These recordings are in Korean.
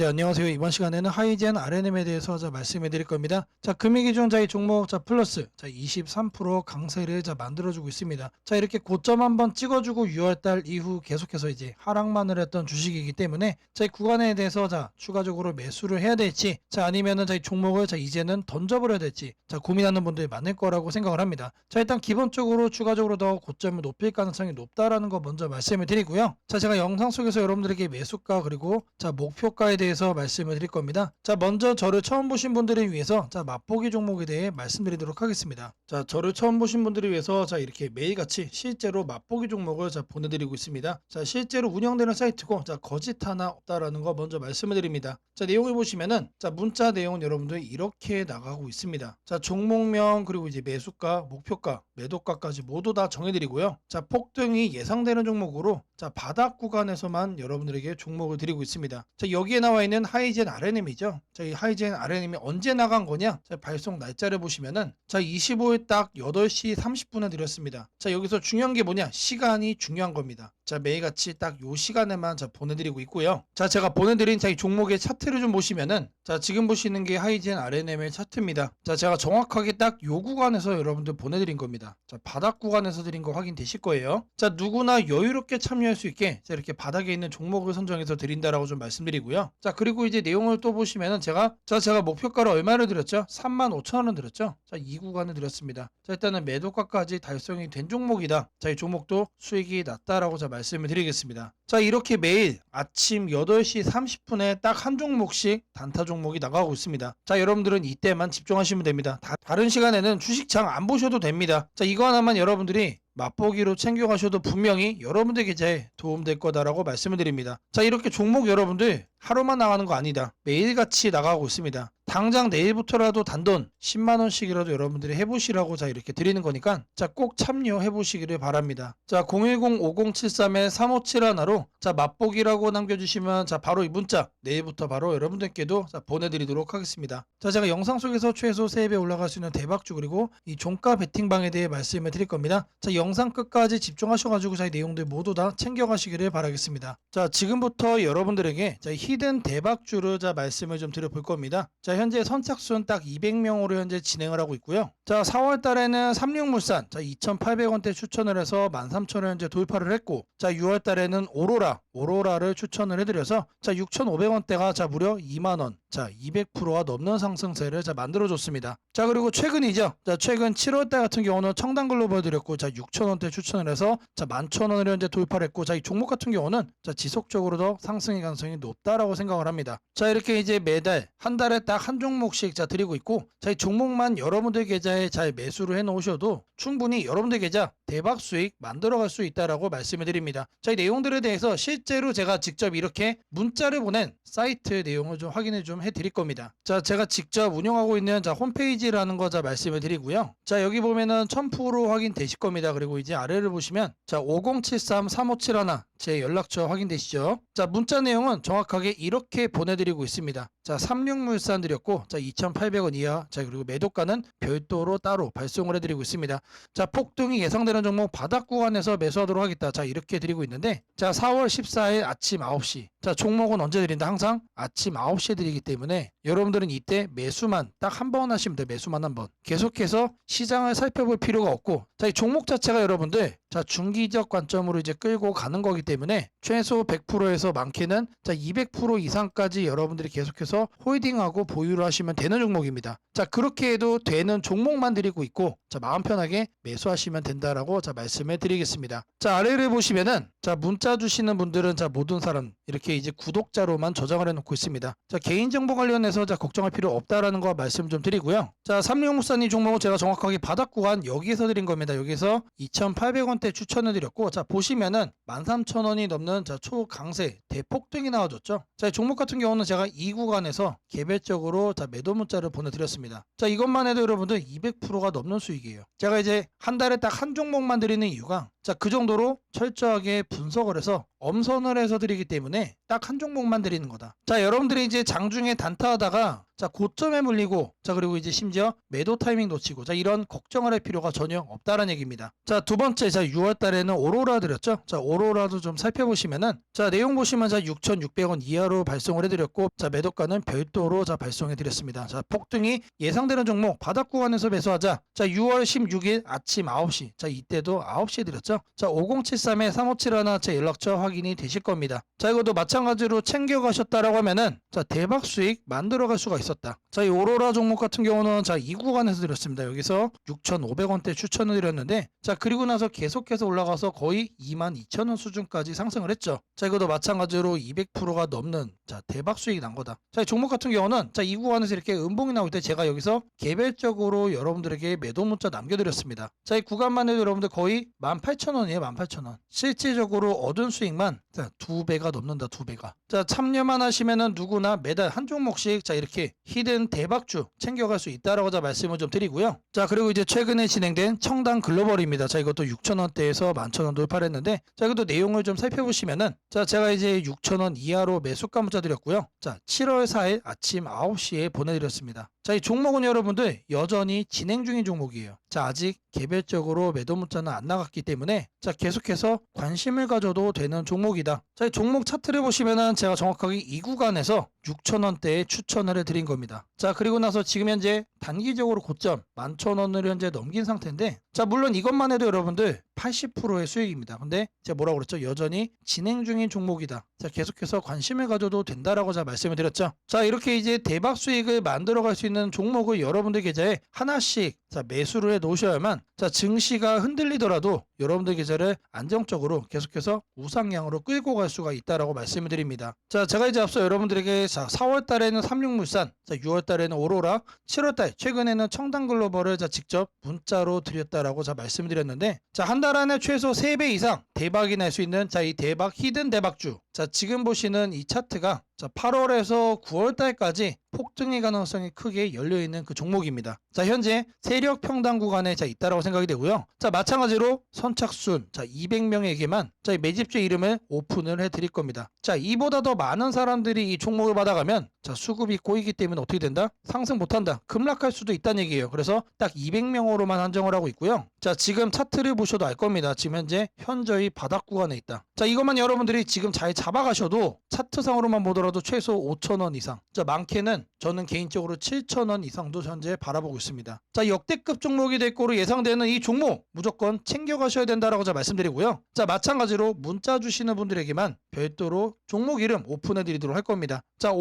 네, 안녕하세요. 이번 시간에는 하이젠 RNM에 대해서 자, 말씀해 드릴 겁니다. 자, 금액 기준 자의 종목 자, 플러스 자, 23% 강세를 자, 만들어주고 있습니다. 자, 이렇게 고점 한번 찍어주고 6월달 이후 계속해서 이제 하락만을 했던 주식이기 때문에 자, 이 구간에 대해서 자, 추가적으로 매수를 해야 될지 자, 아니면은 자, 이 종목을 자, 이제는 던져버려야 될지 자, 고민하는 분들이 많을 거라고 생각을 합니다. 자, 일단 기본적으로 추가적으로 더 고점을 높일 가능성이 높다라는 거 먼저 말씀을 드리고요. 자, 제가 영상 속에서 여러분들에게 매수가 그리고 자, 목표가에 대해 서 말씀을 드릴 겁니다. 자, 먼저 저를 처음 보신 분들을 위해서 자, 맛보기 종목에 대해 말씀드리도록 하겠습니다. 자, 저를 처음 보신 분들을 위해서 자, 이렇게 매일같이 실제로 맛보기 종목을 자, 보내드리고 있습니다. 자, 실제로 운영되는 사이트고 자, 거짓 하나 없다라는 거 먼저 말씀을 드립니다. 자, 내용을 보시면은 자, 문자 내용은 여러분들 이렇게 나가고 있습니다. 자, 종목명 그리고 이제 매수가, 목표가, 매도가까지 모두 다 정해드리고요. 자, 폭등이 예상되는 종목으로 자, 바닥 구간에서만 여러분들에게 종목을 드리고 있습니다. 자, 여기에 나와 있는 하이젠 RNM이죠. 자, 이 하이젠 RNM이 언제 나간 거냐? 자, 발송 날짜를 보시면은 자, 25일 딱 8시 30분에 드렸습니다. 자, 여기서 중요한 게 뭐냐? 시간이 중요한 겁니다. 자, 매일같이 딱 요 시간에만 자, 보내드리고 있고요. 자, 제가 보내드린 자, 이 종목의 차트를 좀 보시면은 자, 지금 보시는 게 하이젠 RNM의 차트입니다. 자, 제가 정확하게 딱 요 구간에서 여러분들 보내드린 겁니다. 자, 바닥 구간에서 드린 거 확인되실 거예요. 자, 누구나 여유롭게 참여할 수 있게 자, 이렇게 바닥에 있는 종목을 선정해서 드린다라고 좀 말씀드리고요. 자, 그리고 이제 내용을 또 보시면은 제가 자, 제가 목표가를 얼마를 드렸죠? 35,000원 드렸죠? 자, 이 구간을 드렸습니다. 자, 일단은 매도가까지 달성이 된 종목이다. 자, 이 종목도 수익이 낮다라고 자 말씀을 드리겠습니다. 자, 이렇게 매일 아침 8시 30분에 딱 한 종목씩 단타 종목이 나가고 있습니다. 자, 여러분들은 이때만 집중하시면 됩니다. 다, 다른 시간에는 주식장 안 보셔도 됩니다. 자, 이거 하나만 여러분들이 맛보기로 챙겨가셔도 분명히 여러분들 계좌에 도움될 거다라고 말씀을 드립니다. 자, 이렇게 종목 여러분들 하루만 나가는 거 아니다. 매일같이 나가고 있습니다. 당장 내일부터라도 단돈 10만원씩이라도 여러분들이 해보시라고 자 이렇게 드리는 거니까 자 꼭 참여해 보시기를 바랍니다. 자 010-5073-3571로 자 맛보기라고 남겨주시면 자 바로 이 문자 내일부터 바로 여러분들께도 자 보내드리도록 하겠습니다. 자 제가 영상 속에서 최소 3배 올라갈 수 있는 대박주 그리고 이 종가 베팅방에 대해 말씀을 드릴 겁니다. 자 영상 끝까지 집중하셔가지고 자이 내용들 모두 다 챙겨가시기를 바라겠습니다. 자 지금부터 여러분들에게 자 히든 대박주를 자 말씀을 좀 드려볼 겁니다. 자 현재 선착순 딱 200명으로 현재 진행을 하고 있고요. 자 4월 달에는 삼육물산 자 2,800원대 추천을 해서 13,000원 현재 돌파를 했고 자 6월 달에는 오로라 오로라를 추천을 해드려서 자 6,500원대가 자 무려 2만 원. 자 200%가 넘는 상승세를 자 만들어줬습니다. 자 그리고 최근이죠. 자 최근 7월달 같은 경우는 청담글로벌 드렸고 자 6,000원대 추천을 해서 자 11,000원을 현재 돌파를 했고 자 이 종목 같은 경우는 자 지속적으로 더 상승의 가능성이 높다라고 생각을 합니다. 자 이렇게 이제 매달 한 달에 딱한 종목씩 자 드리고 있고 자이 종목만 여러분들 계좌에 잘 매수를 해 놓으셔도 충분히 여러분들 계좌 대박 수익 만들어 갈 수 있다라고 말씀을 드립니다. 자 이 내용들에 대해서 실제로 제가 직접 이렇게 문자를 보낸 사이트 내용을 좀 확인을 좀 해 드릴 겁니다. 자 제가 직접 운영하고 있는 자 홈페이지라는 거 자 말씀을 드리고요. 자 여기 보면은 1000% 확인 되실 겁니다. 그리고 이제 아래를 보시면 자 5073-3571 제 연락처 확인되시죠? 자 문자 내용은 정확하게 이렇게 보내드리고 있습니다. 자 36물산 드렸고 자 2,800원 이하 자 그리고 매도가는 별도로 따로 발송을 해드리고 있습니다. 자 폭등이 예상되는 종목 바닥 구간에서 매수하도록 하겠다. 자 이렇게 드리고 있는데 자 4월 14일 아침 9시 자 종목은 언제 드린다? 항상 아침 9시에 드리기 때문에 여러분들은 이때 매수만 딱 한 번 하시면 돼요. 매수만 한 번. 계속해서 시장을 살펴볼 필요가 없고 자 이 종목 자체가 여러분들 자 중기적 관점으로 이제 끌고 가는 거기 때문에 최소 100%에서 많게는 자 200% 이상까지 여러분들이 계속해서 홀딩하고 보유를 하시면 되는 종목입니다. 자 그렇게 해도 되는 종목만 드리고 있고 자 마음 편하게 매수하시면 된다라고 자 말씀을 드리겠습니다. 자 아래를 보시면은 자 문자 주시는 분들은 자 모든 사람 이렇게 이제 구독자로만 저장을 해놓고 있습니다. 자 개인정보 관련해서 자 걱정할 필요 없다라는 거 말씀 좀 드리고요. 자 삼룡무사님 종목은 제가 정확하게 바닥 구간 여기에서 드린 겁니다. 여기서 2,800원대 추천을 드렸고 자 보시면은 13,000원이 넘는 자 초강세 대폭등이 나와줬죠. 자이 종목 같은 경우는 제가 이 구간에서 개별적으로 자 매도 문자를 보내드렸습니다. 자 이것만 해도 여러분들 200%가 넘는 수익이에요. 제가 이제 한 달에 딱 한 종목만 드리는 이유가 자 그 정도로 철저하게 분석을 해서 엄선을 해서 드리기 때문에 딱 한 종목만 드리는 거다. 자 여러분들이 이제 장중에 단타하다가 자 고점에 물리고 자 그리고 이제 심지어 매도 타이밍 놓치고 자 이런 걱정할 필요가 전혀 없다는 얘기입니다. 자 두 번째 자 6월 달에는 오로라 드렸죠. 자 오로라도 좀 살펴보시면은 자 내용 보시면 자 6,600원 이하로 발송을 해드렸고 자 매도가는 별도로 자 발송해 드렸습니다. 자 폭등이 예상되는 종목 바닥 구간에서 매수하자. 자 6월 16일 아침 9시 자 이때도 9시에 드렸죠. 자 5073에 3571제 연락처 확인이 되실 겁니다. 자 이것도 마찬가지로 챙겨 가셨다라고 하면은 자 대박 수익 만들어 갈 수가 있었다. 자 이 오로라 종목 같은 경우는 자이 구간에서 드렸습니다. 여기서 6,500원대 추천을 드렸는데 자 그리고 나서 계속해서 올라가서 거의 22,000원 수준까지 상승을 했죠. 자 이것도 마찬가지로 200%가 넘는 자 대박 수익이 난 거다. 자 이 종목 같은 경우는 자이 구간에서 이렇게 음봉이 나올 때 제가 여기서 개별적으로 여러분들에게 매도 문자 남겨 드렸습니다. 자 이 구간만 해도 여러분들 거의 18,000원이에요. 18,000원. 실질적으로 얻은 수익만 자, 두 배가 넘는다. 두 배가. 자 참여만 하시면은 누구나 매달 한 종목씩 자 이렇게 히든 대박주 챙겨갈 수 있다라고 자 말씀을 좀 드리고요. 자 그리고 이제 최근에 진행된 청당 글로벌입니다. 자 이것도 6,000원대에서 11,000원 돌파를 했는데 자 이것도 내용을 좀 살펴보시면은 자 제가 이제 6,000원 이하로 매수가 문자 드렸고요. 자 7월 4일 아침 9시에 보내드렸습니다. 자 이 종목은 여러분들 여전히 진행 중인 종목이에요. 자 아직 개별적으로 매도 문자는 안 나갔기 때문에 자 계속해서 관심을 가져도 되는 종목이다. 자 이 종목 차트를 보시면은 제가 정확하게 이 구간에서 6,000원대에 추천을 해드린 겁니다. 자 그리고 나서 지금 현재 단기적으로 고점 11,000원을 현재 넘긴 상태인데 자 물론 이것만 해도 여러분들 80%의 수익입니다. 근데 제가 뭐라고 그랬죠? 여전히 진행 중인 종목이다. 자 계속해서 관심을 가져도 된다라고 제가 말씀을 드렸죠. 자 이렇게 이제 대박 수익을 만들어 갈 수 있는 종목을 여러분들 계좌에 하나씩 자 매수를 해 놓으셔야만 자 증시가 흔들리더라도 여러분들 계좌를 안정적으로 계속해서 우상향으로 끌고 갈 수가 있다라고 말씀을 드립니다. 자 제가 이제 앞서 여러분들에게 자 4월 달에는 삼육물산, 자 6월 달에는 오로라, 7월 달 최근에는 청당 글로벌을 자 직접 문자로 드렸다라고 자 말씀을 드렸는데 자 한 달 안에 최소 3배 이상 대박이 날 수 있는 자 이 대박 히든 대박주 자 지금 보시는 이 차트가 자 8월에서 9월 달까지 폭등의 가능성이 크게 열려 있는 그 종목입니다. 자 현재 세력 평당 구간에 자 있다라고 생각이 되고요. 자 마찬가지로 선착순 자 200명에게만 자이 매집주 이름을 오픈을 해 드릴 겁니다. 자 이보다 더 많은 사람들이 이 종목을 받아가면 자 수급이 꼬이기 때문에 어떻게 된다? 상승 못한다. 급락할 수도 있다는 얘기예요. 그래서 딱 200명으로만 한정을 하고 있고요. 자 지금 차트를 보셔도 알 겁니다. 지금 현재 현저히 바닥 구간에 있다. 자 이것만 여러분들이 지금 잘 잡아가셔도 차트상으로만 보더라도 최소 5천원 이상. 자 많게는 저는 개인적으로 7천원 이상도 현재 바라보고 있습니다. 자 역대급 종목이 될 거로 예상되는 이 종목 무조건 챙겨가셔야 된다라고 제가 말씀드리고요. 자 마찬가지로 문자 주시는 분들에게만 별도로 종목 이름 오픈해 드리도록 할 겁니다. 자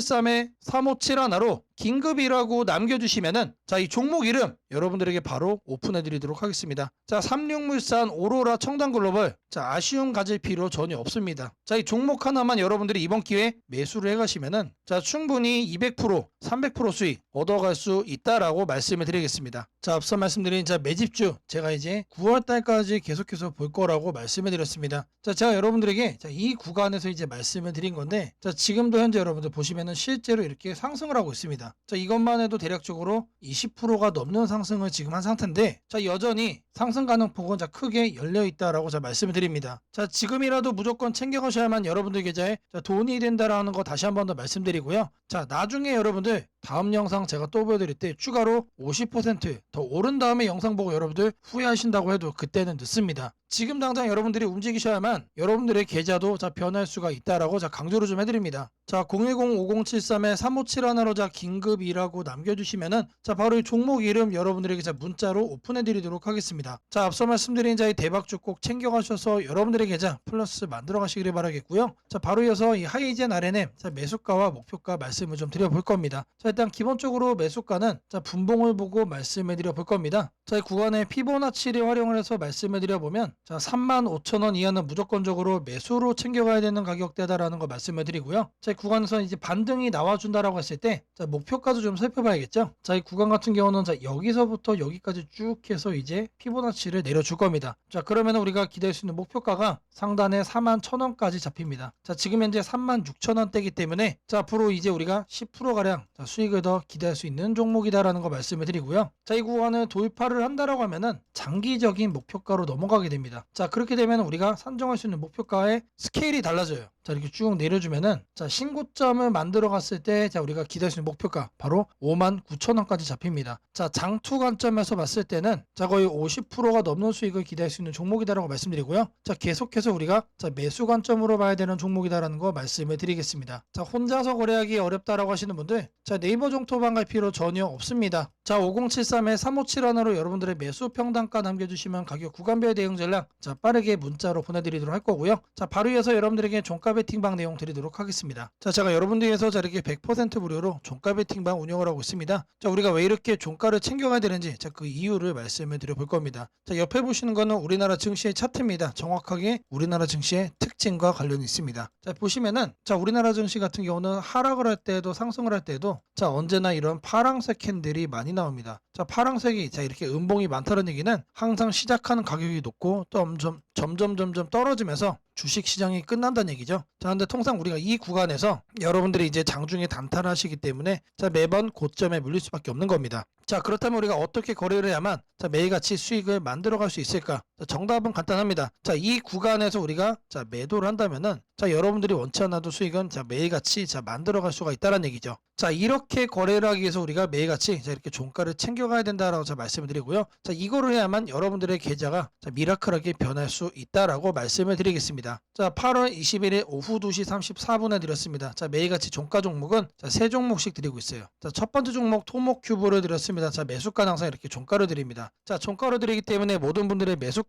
5073에 3571로 긴급이라고 남겨주시면은 자 이 종목 이름 여러분들에게 바로 오픈해 드리도록 하겠습니다. 자 삼육물산 오로라 청담글로벌 자 아쉬움 가질 필요 전혀 없습니다. 자 이 종목 하나만 여러분들이 이번 기회에 매수를 해가시면은 자 충분히 200% 300% 수익 얻어갈 수 있다라고 말씀을 드리겠습니다. 자 앞서 말씀드린 자 매집주 제가 이제 9월 달까지 계속해서 볼 거라고 말씀을 드렸습니다. 자 제가 여러분들에게 자, 이 구간에서 이제 말씀을 드린 건데 자 지금도 현재 여러분들 보시면은 실제로 이렇게 상승을 하고 있습니다. 자 이것만 해도 대략적으로 20%가 넘는 상승을 지금 한 상태인데 자 여전히 상승 가능 폭은 자 크게 열려 있다라고 자 말씀을 드립니다. 자 지금이라도 무조건 챙겨 가셔야만 여러분들 계좌에 자, 돈이 된다라는 거 다시 한 번 더 말씀드리고요. 자 나중에 여러분들 다음 영상 제가 또 보여드릴 때 추가로 50%더 오른 다음에 영상 보고 여러분들 후회하신다고 해도 그때는 늦습니다. 지금 당장 여러분들이 움직이셔야만 여러분들의 계좌도 자 변할 수가 있다라고 자 강조를 좀 해드립니다. 자 010-5073에 3571로 자 긴급이라고 남겨주시면은 자 바로 이 종목 이름 여러분들에게 자 문자로 오픈해드리도록 하겠습니다. 자 앞서 말씀드린 자이 대박주 꼭 챙겨가셔서 여러분들의 계좌 플러스 만들어 가시기를 바라겠고요. 자 바로 이어서 이 하이젠 RNM 자 매수가와 목표가 말씀을 좀 드려볼 겁니다. 자 일단 기본적으로 매수가는 자 분봉을 보고 말씀해 드려 볼 겁니다. 자이 구간에 피보나치를 활용을 해서 말씀해 드려 보면 자 35,000원 이하는 무조건적으로 매수로 챙겨가야 되는 가격대다라는 거 말씀을 드리고요. 자이 구간에서 이제 반등이 나와준다라고 했을 때 자 목표가도 좀 살펴봐야겠죠. 자 이 구간 같은 경우는 자 여기서부터 여기까지 쭉 해서 이제 피보나치를 내려줄 겁니다. 자 그러면 우리가 기대할 수 있는 목표가가 상단에 41,000원까지 잡힙니다. 자 지금 현재 36,000원대이기 때문에 자 앞으로 이제 우리가 10%가량 자, 수 익을 더 기대할 수 있는 종목이다라는 거 말씀을 드리고요. 자 이 구간을 돌파를 한다라고 하면은 장기적인 목표가로 넘어가게 됩니다. 자 그렇게 되면 우리가 산정할 수 있는 목표가의 스케일이 달라져요. 자 이렇게 쭉 내려주면은 자 신고점을 만들어 갔을 때 자 우리가 기대할 수 있는 목표가 바로 5만 9천 원까지 잡힙니다. 자 장투 관점에서 봤을 때는 자 거의 50%가 넘는 수익을 기대할 수 있는 종목이다라고 말씀드리고요. 자 계속해서 우리가 자 매수 관점으로 봐야 되는 종목이다라는 거 말씀을 드리겠습니다. 자 혼자서 거래하기 어렵다라고 하시는 분들 자 네이버 종토방 갈 필요 전혀 없습니다. 자 5073에 3571으로 여러분들의 매수 평단가 남겨주시면 가격 구간별 대응 전략 자 빠르게 문자로 보내드리도록 할 거고요. 자 바로 이어서 여러분들에게 종가 베팅방 내용 드리도록 하겠습니다. 자 제가 여러분들 위해서 자 이렇게 100% 무료로 종가 베팅방 운영을 하고 있습니다. 자 우리가 왜 이렇게 종가를 챙겨가야 되는지 자 그 이유를 말씀을 드려볼 겁니다. 자 옆에 보시는 거는 우리나라 증시의 차트입니다. 정확하게 우리나라 증시의 특징과 관련이 있습니다. 자 보시면은 자 우리나라 증시 같은 경우는 하락을 할 때도 상승을 할 때도 자 언제나 이런 파랑색 캔들이 많이 나옵니다. 자 파랑색이 자 이렇게 음봉이 많다는 얘기는 항상 시작하는 가격이 높고 또 점점 점점 점점 떨어지면서 주식 시장이 끝난다는 얘기죠. 자, 근데 통상 우리가 이 구간에서 여러분들이 이제 장중에 단타하시기 때문에 자 매번 고점에 물릴 수밖에 없는 겁니다. 자, 그렇다면 우리가 어떻게 거래를 해야만 자 매일같이 수익을 만들어 갈 수 있을까? 자, 정답은 간단합니다. 자, 이 구간에서 우리가 자 매도를 한다면은 자 여러분들이 원치 않아도 수익은 자 매일같이 자 만들어 갈 수가 있다는 얘기죠. 자 이렇게 거래를 하기 위해서 우리가 매일같이 자 이렇게 종가를 챙겨가야 된다라고 자 말씀을 드리고요. 자 이거를 해야만 여러분들의 계좌가 자 미라클하게 변할 수 있다라고 말씀을 드리겠습니다. 자 8월 21일 오후 2시 34분에 드렸습니다. 자 매일같이 종가 종목은 자 세 종목씩 드리고 있어요. 자 첫 번째 종목 토목 큐브를 드렸습니다. 자 매수가 항상 이렇게 종가를 드립니다. 자 종가를 드리기 때문에 모든 분들의 매수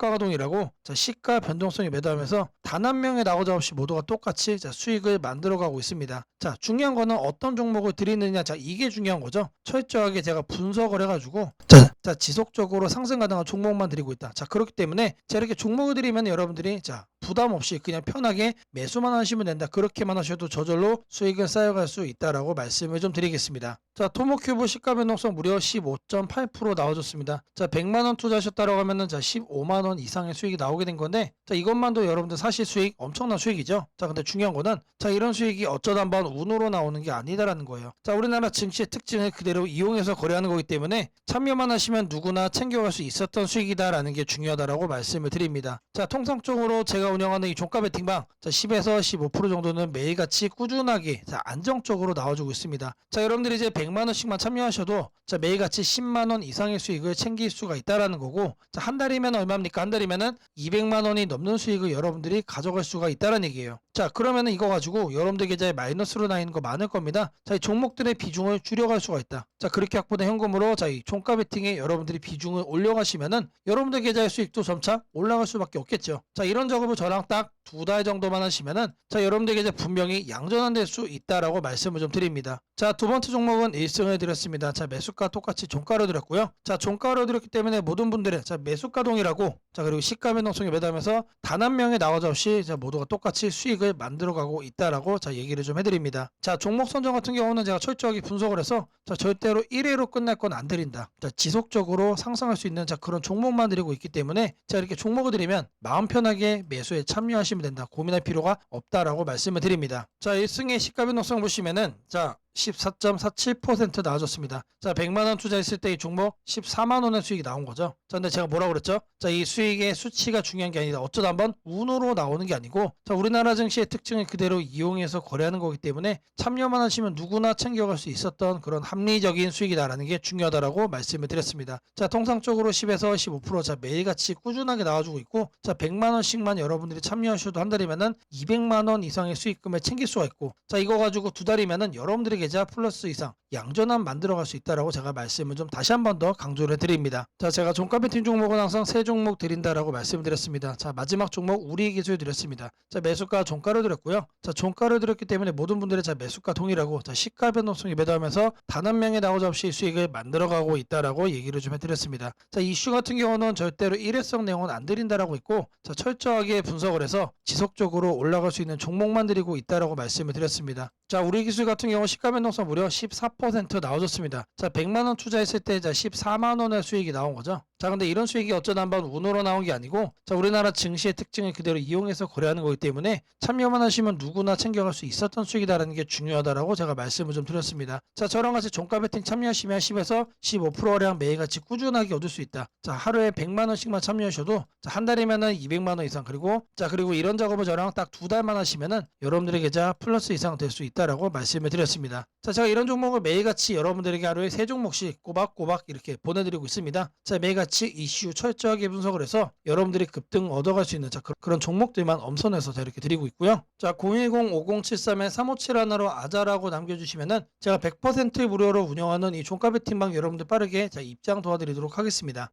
자 시가 변동성이 매도하면서 단 한 명의 나오자 없이 모두가 똑같이 자 수익을 만들어가고 있습니다. 자 중요한 거는 어떤 종목을 드리느냐 자 이게 중요한 거죠. 철저하게 제가 분석을 해가지고 자, 자 지속적으로 상승 가능한 종목만 드리고 있다. 자 그렇기 때문에 자 이렇게 종목을 드리면 여러분들이 자 부담 없이 그냥 편하게 매수만 하시면 된다. 그렇게만 하셔도 저절로 수익을 쌓여갈 수 있다라고 말씀을 좀 드리겠습니다. 자, 토모큐브 시가 변동성 무려 15.8% 나와줬습니다. 자, 100만 원 투자하셨다라고 하면은 자 15만 원 이상의 수익이 나오게 된 건데, 자 이것만도 여러분들 사실 수익 엄청난 수익이죠. 자, 근데 중요한 거는 자 이런 수익이 어쩌다 한번 운으로 나오는 게 아니다라는 거예요. 자, 우리나라 증시의 특징을 그대로 이용해서 거래하는 거기 때문에 참여만 하시면 누구나 챙겨갈 수 있었던 수익이다라는 게 중요하다라고 말씀을 드립니다. 자, 통상적으로 제가 운영하는 이 종가 베팅방 자 10에서 15% 정도는 매일같이 꾸준하게 자 안정적으로 나와주고 있습니다. 자 여러분들이 이제 100만 원씩만 참여하셔도 자 매일같이 10만 원 이상의 수익을 챙길 수가 있다라는 거고 자 한 달이면 얼마입니까? 한 달이면은 200만 원이 넘는 수익을 여러분들이 가져갈 수가 있다는 얘기예요. 자 그러면은 이거 가지고 여러분들 계좌에 마이너스로 나 있는 거 많을 겁니다. 자 이 종목들의 비중을 줄여갈 수가 있다. 자 그렇게 확보된 현금으로 자 이 종가 베팅에 여러분들이 비중을 올려가시면은 여러분들 계좌의 수익도 점차 올라갈 수밖에 없겠죠. 자 이런 작업을 저랑 딱 두 달 정도만 하시면은 자 여러분들 계좌 분명히 양전환될 수 있다라고 말씀을 좀 드립니다. 자 두 번째 종목은 1승을 드렸습니다. 자 매수가 똑같이 종가로 드렸고요. 자 종가로 드렸기 때문에 모든 분들의 자 매수가 동이라고 자 그리고 시가 변동성이 매도하면서 단 한 명의 나와자 없이 자 모두가 똑같이 수익 을 만들어가고 있다라고 자 얘기를 좀 해드립니다. 자 종목 선정 같은 경우는 제가 철저하게 분석을 해서 자 절대로 1회로 끝날 건 안 드린다. 자 지속적으로 상승할 수 있는 자 그런 종목만 드리고 있기 때문에 자 이렇게 종목을 드리면 마음 편하게 매수에 참여하시면 된다. 고민할 필요가 없다라고 말씀을 드립니다. 자 1승의 시가 변동성 보시면은 자 14.47% 나와줬습니다. 자, 100만 원 투자했을 때 이 종목 14만 원의 수익이 나온 거죠. 자, 근데 제가 뭐라고 그랬죠? 자, 이 수익의 수치가 중요한 게 아니다. 어쩌다 한번 운으로 나오는 게 아니고 자, 우리나라 증시의 특징을 그대로 이용해서 거래하는 거기 때문에 참여만 하시면 누구나 챙겨갈 수 있었던 그런 합리적인 수익이다라는 게 중요하다라고 말씀을 드렸습니다. 자, 통상적으로 10에서 15%자 매일같이 꾸준하게 나와주고 있고 자, 100만 원씩만 여러분들이 참여하셔도 한 달이면은 200만 원 이상의 수익금을 챙길 수가 있고 자, 이거 가지고 두 달이면은 여러분들의 계좌 플러스 이상 양전환 만들어갈 수 있다라고 제가 말씀을 좀 다시 한 번 더 강조를 드립니다. 자, 제가 종가 베팅 종목은 항상 세 종목 드린다라고 말씀드렸습니다. 자, 마지막 종목 우리 기술 드렸습니다. 자, 매수가 종가를 드렸고요. 자, 종가를 드렸기 때문에 모든 분들의 자 매수가 동일하고 자, 시가 변동성이 매도하면서 단 한 명의 나오자 없이 수익을 만들어가고 있다라고 얘기를 좀 해드렸습니다. 자, 이슈 같은 경우는 절대로 일회성 내용은 안 드린다라고 있고 자, 철저하게 분석을 해서 지속적으로 올라갈 수 있는 종목만 드리고 있다라고 말씀을 드렸습니다. 자, 우리 기술 같은 경우 시가 변동성 무려 14% 나와줬습니다. 자, 100만 원 투자했을 때 자, 14만 원의 수익이 나온 거죠. 자 근데 이런 수익이 어쩌다 한번 운으로 나온 게 아니고 자 우리나라 증시의 특징을 그대로 이용해서 거래하는 거기 때문에 참여만 하시면 누구나 챙겨갈 수 있었던 수익이다라는 게 중요하다라고 제가 말씀을 좀 드렸습니다. 자 저랑 같이 종가 베팅 참여하시면 10에서 15%량 매일같이 꾸준하게 얻을 수 있다. 자 하루에 100만 원씩만 참여하셔도 자, 한 달이면은 200만 원 이상 그리고 자 그리고 이런 작업을 저랑 딱 두 달만 하시면은 여러분들의 계좌 플러스 이상 될 수 있다라고 말씀을 드렸습니다. 자 제가 이런 종목을 매일같이 여러분들에게 하루에 세 종목씩 꼬박꼬박 이렇게 보내드리고 있습니다. 자 매일같이 이슈 철저하게 분석을 해서 여러분들이 급등 얻어갈 수 있는 자 그- 그런 종목들만 엄선해서 자 이렇게 드리고 있고요. 자 010-5073-357 하나로 아자라고 남겨주시면은 제가 100% 무료로 운영하는 이 종가 베팅방 여러분들 빠르게 자 입장 도와드리도록 하겠습니다.